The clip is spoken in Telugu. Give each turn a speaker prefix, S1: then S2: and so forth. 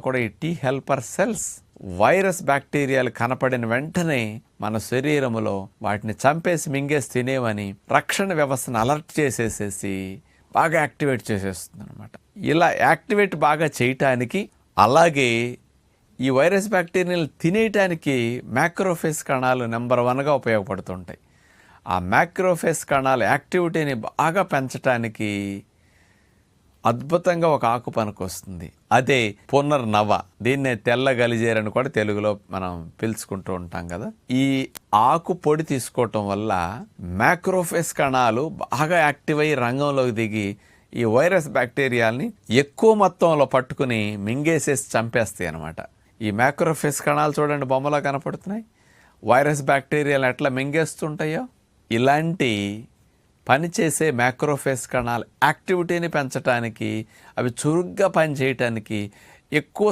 S1: కూడా ఈ టీ హెల్పర్ సెల్స్ వైరస్ బ్యాక్టీరియాలు కనపడిన వెంటనే మన శరీరములో వాటిని చంపేసి మింగేసి తినేవని రక్షణ వ్యవస్థను అలర్ట్ చేసేసేసి బాగా యాక్టివేట్ చేసేస్తుంది అనమాట ఇలా యాక్టివేట్ బాగా చేయటానికి అలాగే ఈ వైరస్ బ్యాక్టీరియాలు తినేయటానికి మ్యాక్రోఫేస్ కణాలు నెంబర్ వన్గా ఉపయోగపడుతుంటాయి. ఆ మ్యాక్రోఫేస్ కణాల యాక్టివిటీని బాగా పెంచటానికి అద్భుతంగా ఒక ఆకు పనికొస్తుంది. అదే పునర్నవ. దీన్నే తెల్ల గలిజేరని కూడా తెలుగులో మనం పిలుచుకుంటూ ఉంటాం కదా. ఈ ఆకు పొడి తీసుకోవటం వల్ల మ్యాక్రోఫేస్ కణాలు బాగా యాక్టివ్ అయ్యి రంగంలోకి దిగి ఈ వైరస్ బ్యాక్టీరియాల్ని ఎక్కువ మొత్తంలో పట్టుకుని మింగేసేసి చంపేస్తాయి అనమాట ఈ మ్యాక్రోఫేస్ కణాలు చూడండి బొమ్మలో కనపడుతున్నాయి. వైరస్ బ్యాక్టీరియాలు ఎట్లా మింగేస్తుంటాయో. ఇలాంటి పనిచేసే మ్యాక్రోఫేస్ కణాలు యాక్టివిటీని పెంచడానికి అవి చురుగ్గా పనిచేయటానికి ఎక్కువ